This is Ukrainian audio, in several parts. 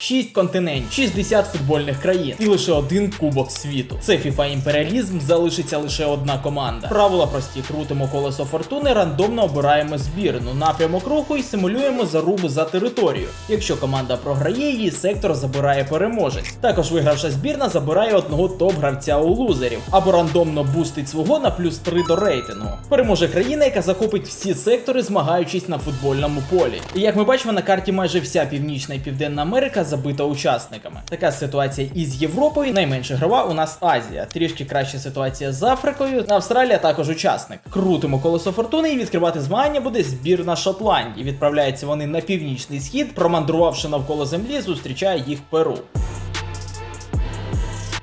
6 континентів, 60 футбольних країн і лише один кубок світу. Це FIFA імперіалізм залишиться лише одна команда. Правила прості: крутимо колесо фортуни, рандомно обираємо збірну, напрямок руху і симулюємо зарубу за територію. Якщо команда програє, її сектор забирає переможець. Також вигравша збірна забирає одного топ-гравця у лузерів або рандомно бустить свого на плюс 3 до рейтингу. Переможе країна, яка захопить всі сектори, змагаючись на футбольному полі. І як ми бачимо на карті, майже вся північна і південна Америка забита учасниками. Така ситуація із Європою. Найменше грова у нас Азія. Трішки краща ситуація з Африкою. Австралія також учасник. Крутимо колесо фортуни і відкривати змагання буде збірна Шотландії. Відправляються вони на північний схід, промандрувавши навколо землі, зустрічає їх Перу.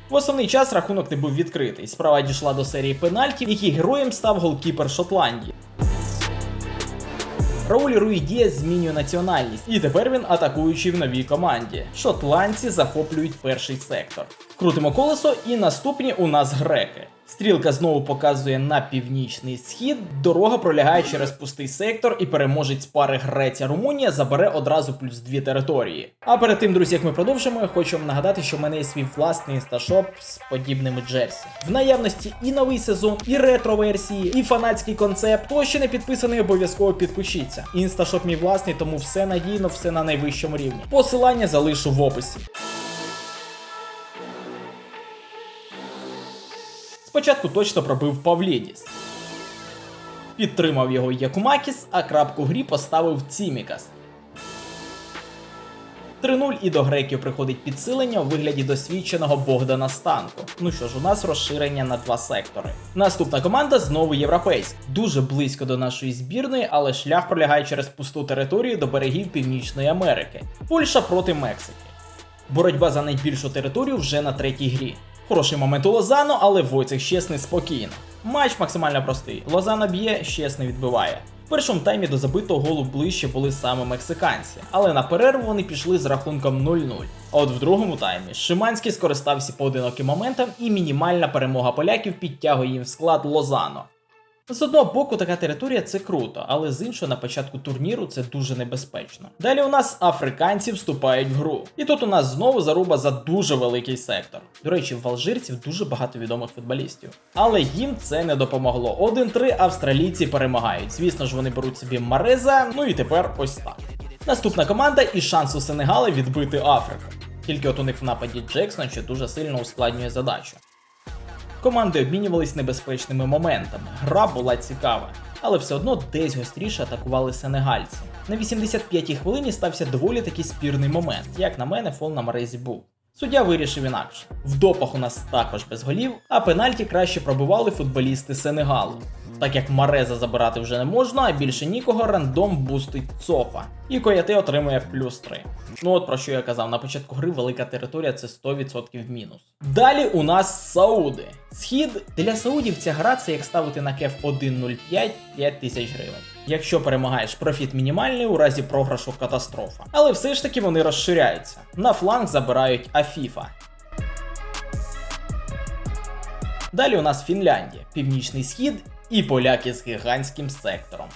В основний час рахунок не був відкритий. Справа дійшла до серії пенальтів, який героєм став голкіпер Шотландії. Рауль Руї Діас змінює національність, і тепер він атакуючий в новій команді. Шотландці захоплюють перший сектор. Крутимо колесо, і наступні у нас греки. Стрілка знову показує на північний схід. Дорога пролягає через пустий сектор, і переможець пари Греція Румунія забере одразу плюс дві території. А перед тим, друзі, як ми продовжимо, хочу вам нагадати, що в мене є свій власний інсташоп з подібними джерсі. В наявності і новий сезон, і ретро-версії, і фанатський концепт. Хто ще не підписаний, обов'язково підключіться. Інсташоп мій власний, тому все надійно, все на найвищому рівні. Посилання залишу в описі. Спочатку точно пробив Павлідіс. Підтримав його Якумакіс, а крапку в грі поставив Цімікас. 3-0 і до греків приходить підсилення у вигляді досвідченого Богдана Станко. Ну що ж, у нас розширення на два сектори. Наступна команда знову європейська, дуже близько до нашої збірної, але шлях пролягає через пусту територію до берегів Північної Америки. Польща проти Мексики. Боротьба за найбільшу територію вже на третій грі. Хороший момент у Лозано, але Войцех щесний спокійно. Матч максимально простий. Лозано б'є, щесний відбиває. В першому таймі до забитого голу ближче були саме мексиканці, але на перерву вони пішли з рахунком 0-0. А от в другому таймі Шиманський скористався поодиноким моментом, і мінімальна перемога поляків підтягує їм в склад Лозано. З одного боку, така територія це круто, але з іншого на початку турніру це дуже небезпечно. Далі у нас африканці вступають в гру. І тут у нас знову заруба за дуже великий сектор. До речі, в алжирців дуже багато відомих футболістів. Але їм це не допомогло. 1-3 австралійці перемагають. Звісно ж, вони беруть собі Мареза, ну і тепер ось так. Наступна команда і шанс у Сенегали відбити Африку. Тільки от у них в нападі Джексон, що дуже сильно ускладнює задачу. Команди обмінювались небезпечними моментами. Гра була цікава, але все одно десь гостріше атакували сенегальці. На 85-й хвилині стався доволі таки спірний момент. Як на мене, фол на Марезі був. Суддя вирішив інакше. В допах у нас також без голів, а пенальті краще пробували футболісти Сенегалу. Так як Мареза забирати вже не можна, а більше нікого рандом бустить ЦОПа. І Кояте отримує плюс 3. Ну от про що я казав, на початку гри велика територія це 100% мінус. Далі у нас Сауди. Схід для Саудів ця гра це як ставити на кеф 1.05 5 тисяч гривень. Якщо перемагаєш, профіт мінімальний, у разі програшу катастрофа. Але все ж таки вони розширяються. На фланг забирають Афіфа. Далі у нас Фінляндія, Північний Схід і поляки з гігантським сектором.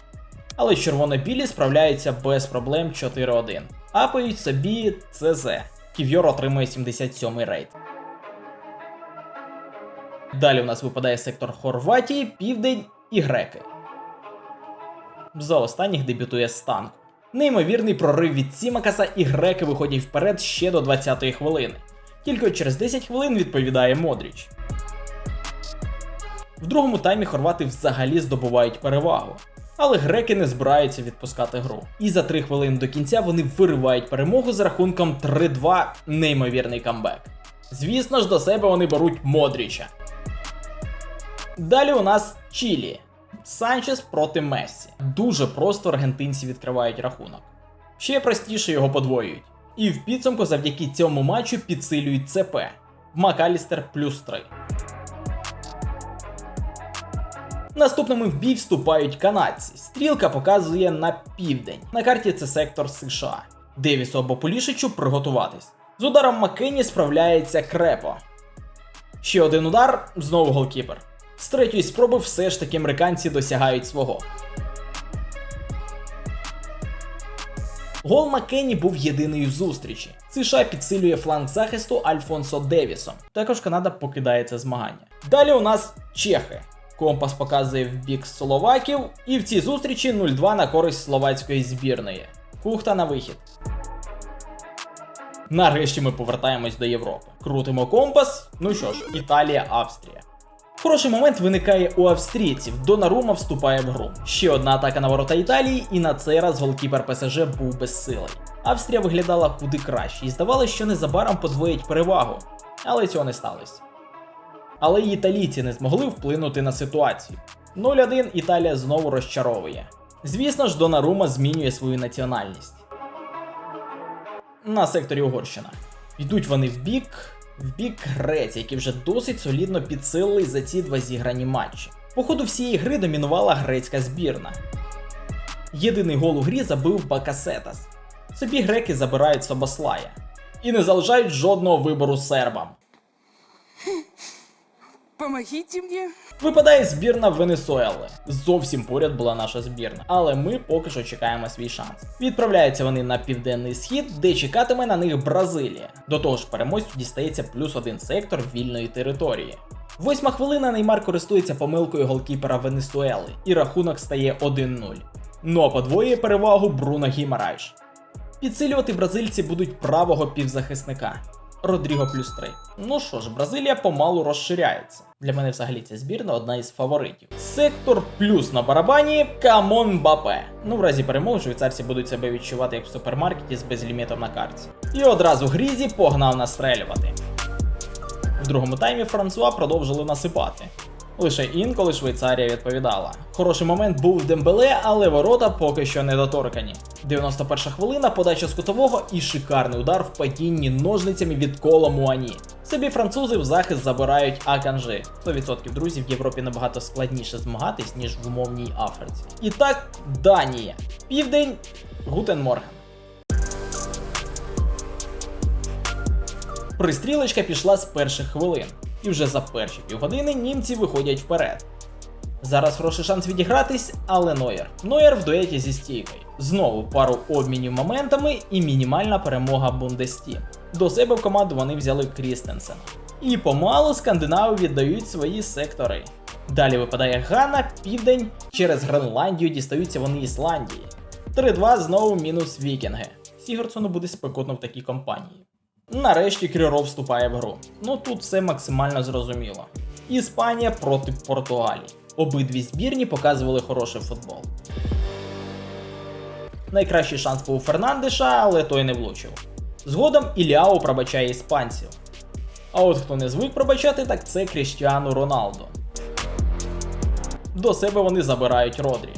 Але червоно-білі справляються без проблем 4-1. Апають собі ЦЗ. Ків'йор отримує 77-й рейд. Далі у нас випадає сектор Хорватії, Південь і Греки. За останніх дебютує Станко. Неймовірний прорив від Сімакаса і греки виходять вперед ще до 20-ї хвилини. Тільки через 10 хвилин відповідає Модріч. В другому таймі хорвати взагалі здобувають перевагу. Але греки не збираються відпускати гру. І за 3 хвилини до кінця вони виривають перемогу з рахунком 3-2 неймовірний камбек. Звісно ж, до себе вони беруть Модріча. Далі у нас Чилі. Санчес проти Мессі. Дуже просто аргентинці відкривають рахунок. Ще простіше його подвоюють. І в підсумку завдяки цьому матчу підсилюють ЦП. Макалістер плюс 3. Наступними в бій вступають канадці. Стрілка показує на південь. На карті це сектор США. Девісу або Полішичу приготуватись. З ударом Маккені справляється Крепо. Ще один удар, знову голкіпер. З третьої спроби все ж таки американці досягають свого. Гол Маккені був єдиний в зустрічі. США підсилює фланг захисту Альфонсо Девісом. Також Канада покидає це змагання. Далі у нас Чехи. Компас показує в бік Словаків, і в цій зустрічі 0-2 на користь словацької збірної. Кухта на вихід. Нарешті ми повертаємось до Європи. Крутимо компас. Ну що ж, Італія, Австрія. Хороший момент виникає у австрійців. Донарума вступає в гру. Ще одна атака на ворота Італії, і на цей раз голкіпер ПСЖ був безсилий. Австрія виглядала куди краще, і здавалося, що незабаром подвоїть перевагу, але цього не сталося. Але й італійці не змогли вплинути на ситуацію. 0-1 Італія знову розчаровує. Звісно ж, Донарума змінює свою національність. На секторі Угорщина. Йдуть вони в бік, в бік Греції, які вже досить солідно підсилили за ці два зіграні матчі. По ходу всієї гри домінувала грецька збірна. Єдиний гол у грі забив Бакасетас. Собі греки забирають Собослая. І не залишають жодного вибору сербам. Помогите мне. Випадає збірна Венесуели. Зовсім поряд була наша збірна, але ми поки що чекаємо свій шанс. Відправляються вони на південний схід, де чекатиме на них Бразилія. До того ж, переможцю дістається плюс один сектор вільної території. Восьма хвилина Неймар користується помилкою голкіпера Венесуели, і рахунок стає 1-0. Ну а подвоює перевагу Бруно Гімарайш. Підсилювати бразильці будуть правого півзахисника. Родріго плюс 3. Ну що ж, Бразилія помалу розширяється. Для мене взагалі ця збірна одна із фаворитів. Сектор плюс на барабані Камон Бапе. Ну, в разі перемоги швейцарці будуть себе відчувати як в супермаркеті з безлімітом на карті. І одразу Грізі погнав настрелювати. В другому таймі Франсуа продовжили насипати. Лише інколи Швейцарія відповідала. Хороший момент був в Дембеле, але ворота поки що недоторкані. 91 хвилина, подача з кутового і шикарний удар в падінні ножницями від кола Муані. Собі французи в захист забирають Аканжи. 100% друзів в Європі набагато складніше змагатись, ніж в умовній Африці. І так, Данія. Південь Гутен Морген. Пристрілочка пішла з перших хвилин, і вже за перші півгодини німці виходять вперед. Зараз хороший шанс відігратись, але Нойер. Нойер в дуеті зі стійкою. Знову пару обмінів моментами і мінімальна перемога Бундестім. До себе в команду вони взяли Крістенсена. І помалу скандинави віддають свої сектори. Далі випадає Гана, Південь, через Гренландію дістаються вони Ісландії. 3-2 знову мінус Вікінги. Сігурдсону буде спекотно в такій компанії. Нарешті Крюров вступає в гру. Ну тут все максимально зрозуміло. Іспанія проти Португалії. Обидві збірні показували хороший футбол. Найкращий шанс був Фернандеша, але той не влучив. Згодом Іліау пробачає іспанців. А от хто не звик пробачати, так це Кріштіану Роналдо. До себе вони забирають Родрі.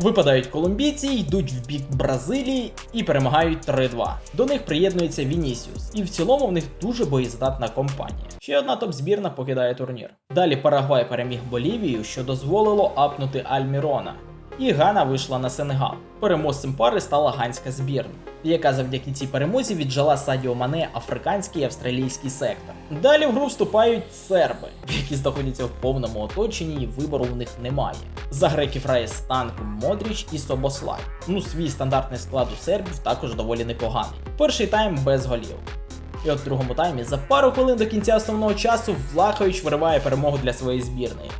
Випадають колумбійці, йдуть в бік Бразилії і перемагають 3-2. До них приєднується Вінісіус, і в цілому в них дуже боєздатна компанія. Ще одна топ-збірна покидає турнір. Далі Парагвай переміг Болівію, що дозволило апнути Альмірона. І Гана вийшла на Сенегал. Переможцем пари стала ганська збірна, яка завдяки цій перемозі віджала Садіо Мане африканський і австралійський сектор. Далі в гру вступають серби, які знаходяться в повному оточенні, і вибору в них немає. За греків грає Станко, Модріч і Собослай. Ну, свій стандартний склад у сербів також доволі непоганий. Перший тайм без голів. І от в другому таймі за пару хвилин до кінця основного часу Влахович вириває перемогу для своєї збірної.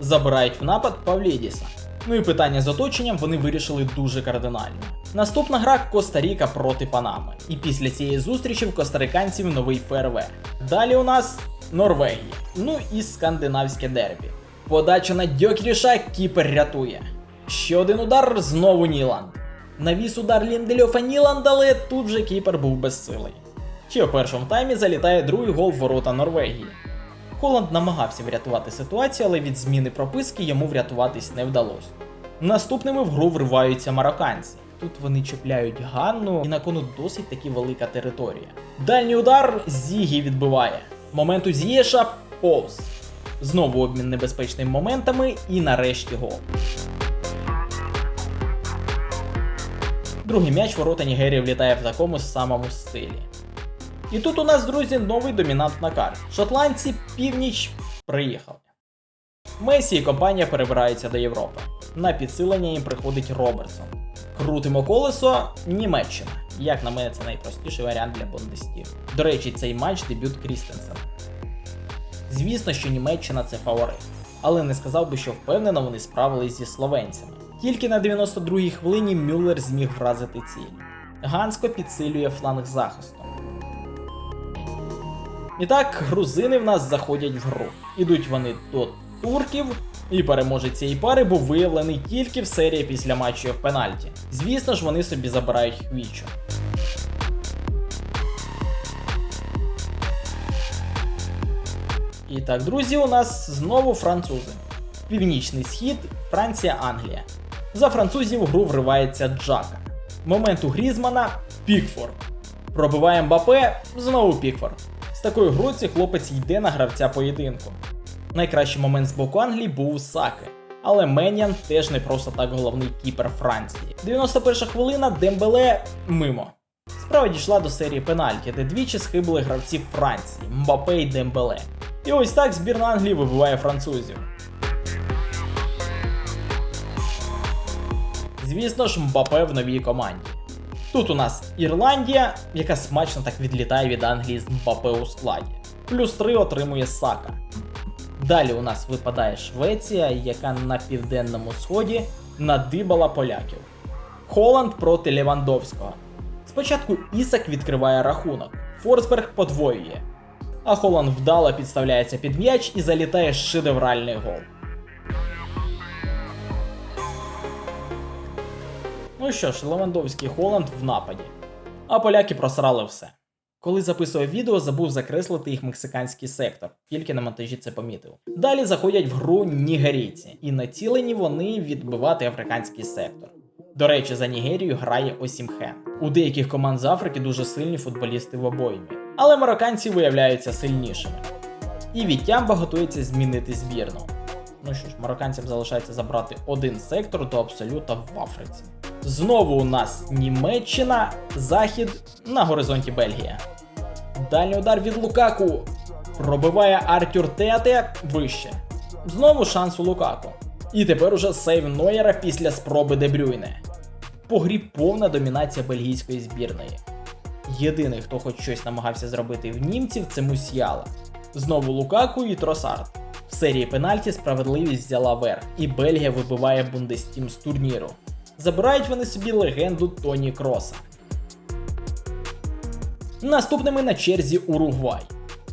Забирають в напад Павлідіса. Ну і питання з оточенням вони вирішили дуже кардинально. Наступна гра Коста-Ріка проти Панами. І після цієї зустрічі в костариканців новий фейерверк. Далі у нас Норвегія. Ну і скандинавське дербі. Подача на Дьокріша кіпер рятує. Ще один удар знову Ніланд. Навіс удар Ліндельофа Ніланд, але тут же кіпер був безсилий. Ще в першому таймі залітає другий гол ворота Норвегії. Холланд намагався врятувати ситуацію, але від зміни прописки йому врятуватись не вдалося. Наступними в гру вриваються марокканці. Тут вони чіпляють Ганну і на кону досить таки велика територія. Дальній удар Зігі відбиває. Момент у Зієша повз. Знову обмін небезпечними моментами і нарешті гол. Другий м'яч ворота Нігерії влітає в такому самому стилі. І тут у нас, друзі, новий домінант на карті. Шотландці північ приїхали. Месі і компанія перебираються до Європи. На підсилення їм приходить Робертсон. Крутимо колесо Німеччина. Як на мене, це найпростіший варіант для Бундестів. До речі, цей матч дебют Крістенсена. Звісно, що Німеччина це фаворит, але не сказав би, що впевнено вони справились зі словенцями. Тільки на 92-й хвилині Мюллер зміг вразити ціль. Ганско підсилює фланг захисту. І так, грузини в нас заходять в гру. Ідуть вони до турків, і переможець цієї пари був виявлений тільки в серії після матчу в пенальті. Звісно ж, вони собі забирають хвічу. І так, друзі, у нас знову французи. Північний схід, Франція, Англія. За французів в гру вривається Джака. Момент у Грізмана Пікфорд. Пробиває Мбапе, знову Пікфорд. З такою грою хлопець йде на гравця поєдинку. Найкращий момент з боку Англії був у Саки. Але Менян теж не просто так головний кіпер Франції. 91 хвилина Дембеле мимо. Справа дійшла до серії пенальті, де двічі схибили гравці Франції Мбапе і Дембеле. І ось так збірна Англії вибиває французів. Звісно ж, Мбапе в новій команді. Тут у нас Ірландія, яка смачно так відлітає від Англії з Мбапе у складі. Плюс 3 отримує Сака. Далі у нас випадає Швеція, яка на південному сході надибала поляків. Холланд проти Левандовського. Спочатку Ісак відкриває рахунок, Форсберг подвоює. А Холланд вдало підставляється під м'яч і залітає шедевральний гол. Ну що ж, Левандовський Холланд в нападі. А поляки просрали все. Коли записував відео, забув закреслити їх мексиканський сектор, тільки на монтажі це помітив. Далі заходять в гру нігерійці, і націлені вони відбивати африканський сектор. До речі, за Нігерію грає Осімхен. У деяких команд з Африки дуже сильні футболісти в обоймі, але марокканці виявляються сильнішими. І Вітямба готується змінити збірну. Ну що ж, марокканцям залишається забрати один сектор до абсолюта в Африці. Знову у нас Німеччина, Захід на горизонті Бельгія. Дальній удар від Лукаку. Пробиває Артюр Тете вище. Знову шанс у Лукаку. І тепер уже сейв Нойера після спроби Дебрюйне. По грі повна домінація бельгійської збірної. Єдиний, хто хоч щось намагався зробити в німців, це Мусіала. Знову Лукаку і Тросард. В серії пенальті справедливість взяла верх, і Бельгія вибиває Бундестім з турніру. Забирають вони собі легенду Тоні Кроса. Наступними на черзі Уругвай,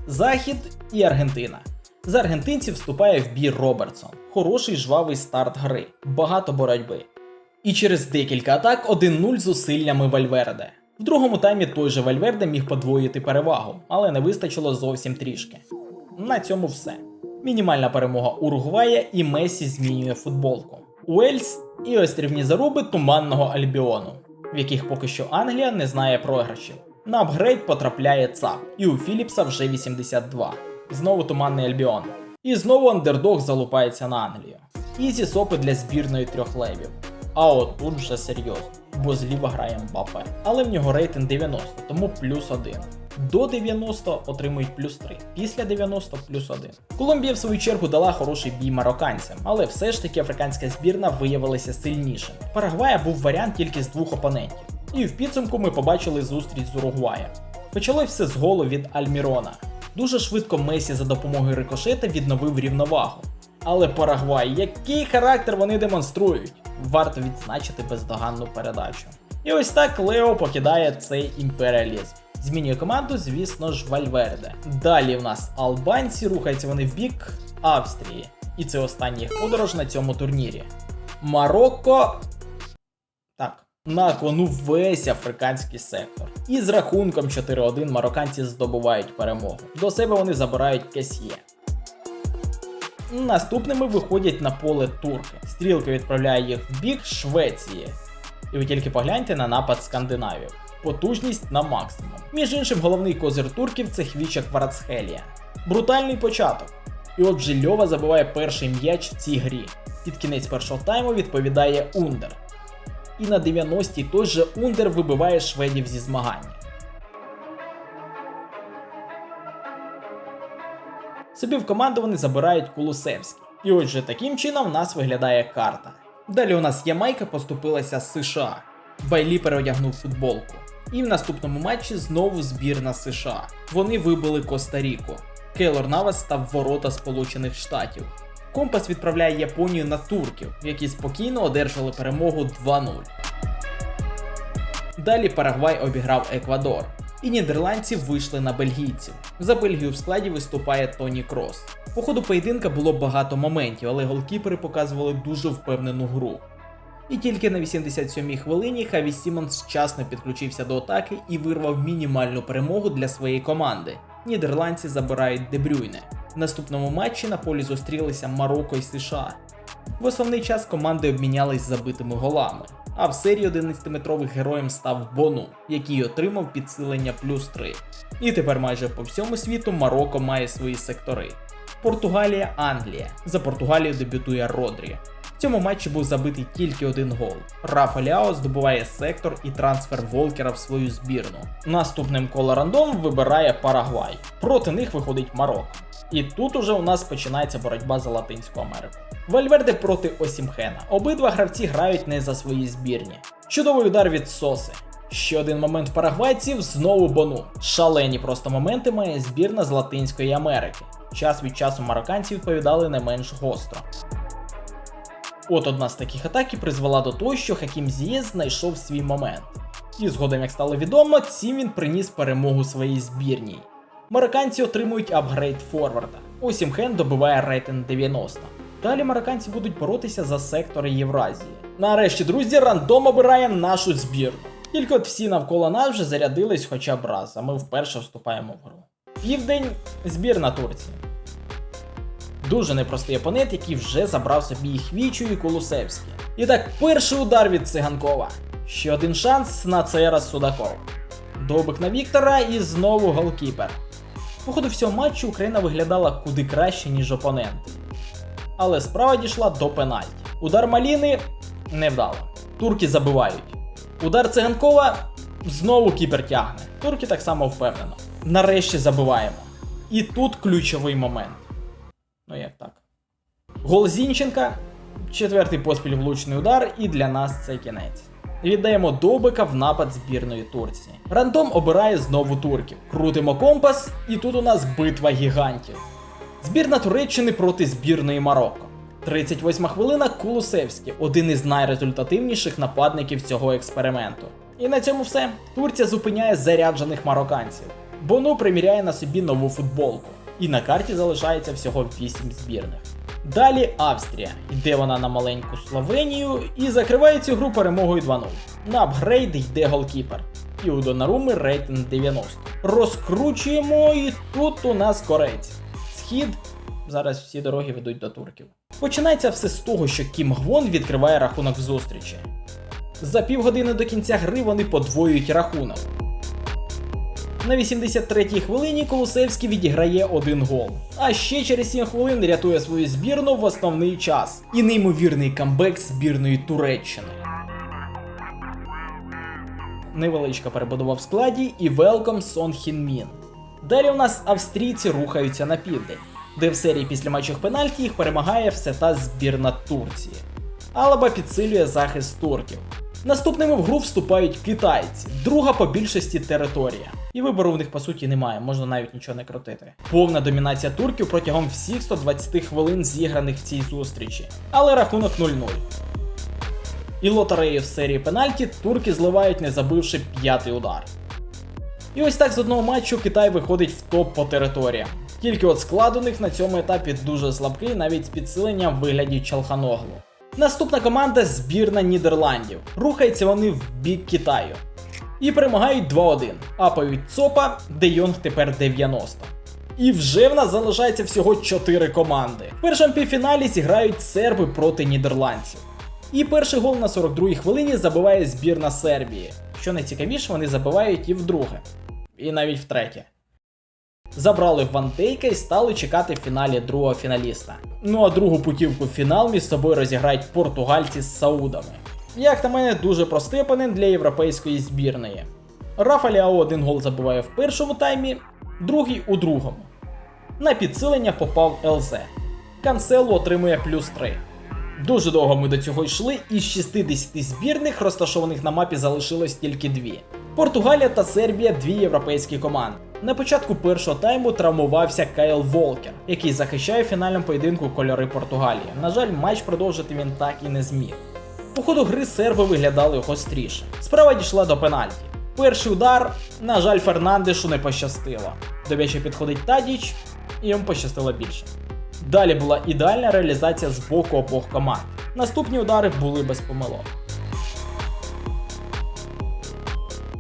Захід і Аргентина. За аргентинців вступає в бій Робертсон. Хороший жвавий старт гри, багато боротьби. І через декілька атак 1-0 зусиллями Вальверде. В другому таймі той же Вальверде міг подвоїти перевагу, але не вистачило зовсім трішки. На цьому все. Мінімальна перемога Уругвая і Месі змінює футболку. Уельс і острівні заруби туманного Альбіону, в яких поки що Англія не знає програшів. На апгрейд потрапляє ЦАП, і у Філіпса вже 82. Знову туманний Альбіон. І знову андердог залупається на Англію. Ізі сопи для збірної трьох левів. А от тут вже серйозно, бо зліва грає Мбапе. Але в нього рейтинг 90, тому плюс 1. До 90 отримують плюс 3, після 90 плюс 1. Колумбія в свою чергу дала хороший бій марокканцям, але все ж таки африканська збірна виявилася сильнішим. Парагвая був варіант тільки з двох опонентів. І в підсумку ми побачили зустріч з Уругваєм. Почалось все з голу від Альмірона. Дуже швидко Месі за допомогою рикошета відновив рівновагу. Але Парагвай, який характер вони демонструють, варто відзначити бездоганну передачу. І ось так Лео покидає цей імперіалізм. Змінює команду, звісно ж, Вальверде. Далі в нас албанці, рухаються вони в бік Австрії. І це остання їх подорож на цьому турнірі. Марокко. Так, на кону весь африканський сектор. І з рахунком 4-1 марокканці здобувають перемогу. До себе вони забирають Кесьє. Наступними виходять на поле турки. Стрілка відправляє їх в бік Швеції. І ви тільки погляньте на напад скандинавів. Потужність на максимум. Між іншим, головний козир турків це Хвіча Кварацхелія. Брутальний початок. І от же Льова забиває перший м'яч в цій грі. Під кінець першого тайму відповідає Ундер. І на 90-й той же Ундер вибиває шведів зі змагання. Собі в команду вони забирають Кулусевський. І отже, таким чином в нас виглядає карта. Далі у нас Ямайка поступилася з США. Байлі переодягнув футболку. І в наступному матчі знову збірна США. Вони вибили Коста-Ріку. Кейлор Навас став ворота Сполучених Штатів. Компас відправляє Японію на турків, які спокійно одержали перемогу 2-0. Далі Парагвай обіграв Еквадор, і нідерландці вийшли на бельгійців. За Бельгію в складі виступає Тоні Крос. По ходу поєдинка було багато моментів, але голкіпери показували дуже впевнену гру. І тільки на 87-й хвилині Хаві Сімонс вчасно підключився до атаки і вирвав мінімальну перемогу для своєї команди. Нідерландці забирають Дебрюйне. В наступному матчі на полі зустрілися Марокко і США. В основний час команди обмінялись забитими голами, а в серії 11-метрових героєм став Бону, який отримав підсилення плюс 3. І тепер майже по всьому світу Марокко має свої сектори. Португалія, Англія. За Португалію дебютує Родрі. В цьому матчі був забитий тільки один гол. Рафа Ляо здобуває сектор і трансфер Волкера в свою збірну. Наступним коло рандом вибирає Парагвай. Проти них виходить Марокко. І тут уже у нас починається боротьба за Латинську Америку. Вальверде проти Осімхена. Обидва гравці грають не за свої збірні. Чудовий удар від Соси. Ще один момент парагвайців знову бону. Шалені просто моменти має збірна з Латинської Америки. Час від часу марокканці відповідали не менш гостро. От одна з таких атак і призвела до того, що Хакім Зієз знайшов свій момент. І згодом, як стало відомо, цим він приніс перемогу своїй збірній. Марокканці отримують апгрейд форварда. Осімхен добиває рейтинг 90. Далі марокканці будуть боротися за сектори Євразії. Нарешті, друзі, рандом обирає нашу збірну. Тільки от всі навколо нас вже зарядились хоча б раз, а ми вперше вступаємо в гру. Південь збірна Турції. Дуже непростий опонент, який вже забрав собі і Хвічу, і Кулусевський. І так, перший удар від циганкова. Ще один шанс на цей раз Судаков. Довбик на Віктора і знову голкіпер. По ходу всього матчу Україна виглядала куди краще, ніж опоненти. Але справа дійшла до пенальті. Удар Маліни невдало. Турки забивають. Удар циганкова знову кіпер тягне. Турки так само впевнено. Нарешті забиваємо. І тут ключовий момент. Ну як так? Гол Зінченка, четвертий поспіль влучний удар, і для нас це кінець. Віддаємо Добика в напад збірної Турції. Рандом обирає знову турків. Крутимо компас, і тут у нас битва гігантів. Збірна Туреччини проти збірної Марокко. 38 хвилина Кулусевський, один із найрезультативніших нападників цього експерименту. І на цьому все. Турція зупиняє заряджених марокканців. Бону приміряє на собі нову футболку. І на карті залишається всього 8 збірних. Далі Австрія. Йде вона на маленьку Словенію і закриває цю гру перемогою 2-0. На апгрейд йде голкіпер. І у Донаруми рейтинг 90. Розкручуємо, і тут у нас корець. Схід. Зараз всі дороги ведуть до турків. Починається все з того, що Кім Гвон відкриває рахунок зустрічі. За півгодини до кінця гри вони подвоюють рахунок. На 83-й хвилині Колусевський відіграє один гол. А ще через 7 хвилин рятує свою збірну в основний час. І неймовірний камбек збірної Туреччини. Невеличка перебудова в складі і велком Сон Хін Мін. Далі у нас австрійці рухаються на південь, де в серії після матчів пенальті їх перемагає все та збірна Турції. Алаба підсилює захист турків. Наступними в гру вступають китайці, друга по більшості територія. І вибору в них по суті немає, можна навіть нічого не крутити. Повна домінація турків протягом всіх 120 хвилин зіграних в цій зустрічі. Але рахунок 0-0. І лотереї в серії пенальті турки зливають, не забивши п'ятий удар. І ось так з одного матчу Китай виходить в топ по територіям. Тільки от склад них на цьому етапі дуже слабкий, навіть з підсиленням в вигляді Чалханоглу. Наступна команда збірна Нідерландів. Рухаються вони в бік Китаю. І перемагають 2-1. Апають ЦОПа, де Йонг тепер 90. І вже в нас залишається всього 4 команди. В першому півфіналі зіграють серби проти нідерландців. І перший гол на 42-й хвилині забиває збірна Сербії. Що найцікавіше, вони забивають і вдруге. І навіть втретє. Забрали Вантейка і стали чекати в фіналі другого фіналіста. Ну а другу путівку в фінал між собою розіграють португальці з Саудами. Як на мене, дуже простий опонент для європейської збірної. Рафа Ляо один гол забиває в першому таймі, другий у другому. На підсилення попав ЛЗ. Канцело отримує плюс 3. Дуже довго ми до цього йшли, із 60 збірних, розташованих на мапі, залишилось тільки дві. Португалія та Сербія дві європейські команди. На початку першого тайму травмувався Кайл Волкер, який захищає в фінальному поєдинку кольори Португалії. На жаль, матч продовжити він так і не зміг. По ходу гри серби виглядали гостріше. Справа дійшла до пенальті. Перший удар, на жаль, Фернандешу не пощастило. До м'яча підходить Тадіч, і йому пощастило більше. Далі була ідеальна реалізація з боку обох команд. Наступні удари були без помилок.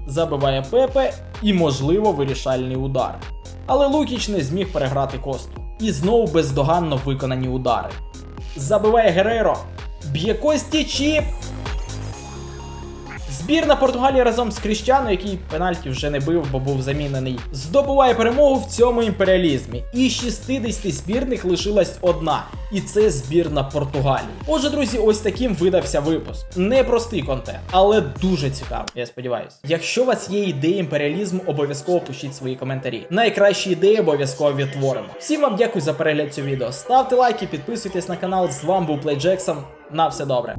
Забиває Пепе і, можливо, вирішальний удар. Але Лукіч не зміг переграти косту. І знову бездоганно виконані удари. Забиває Гереро. Б'є кості чіп. Збірна Португалії разом з Кріщано, який пенальті вже не бив, бо був замінений, здобуває перемогу в цьому імперіалізмі. І 60 збірних лишилась одна, і це збірна Португалії. Отже, друзі, ось таким видався випуск. Непростий контент, але дуже цікавий, я сподіваюся. Якщо у вас є ідеї імперіалізму, обов'язково пишіть свої коментарі. Найкращі ідеї обов'язково відтворимо. Всім вам дякую за перегляд цього відео. Ставте лайки, підписуйтесь на канал. З вами був Плей Джексон. На все добре.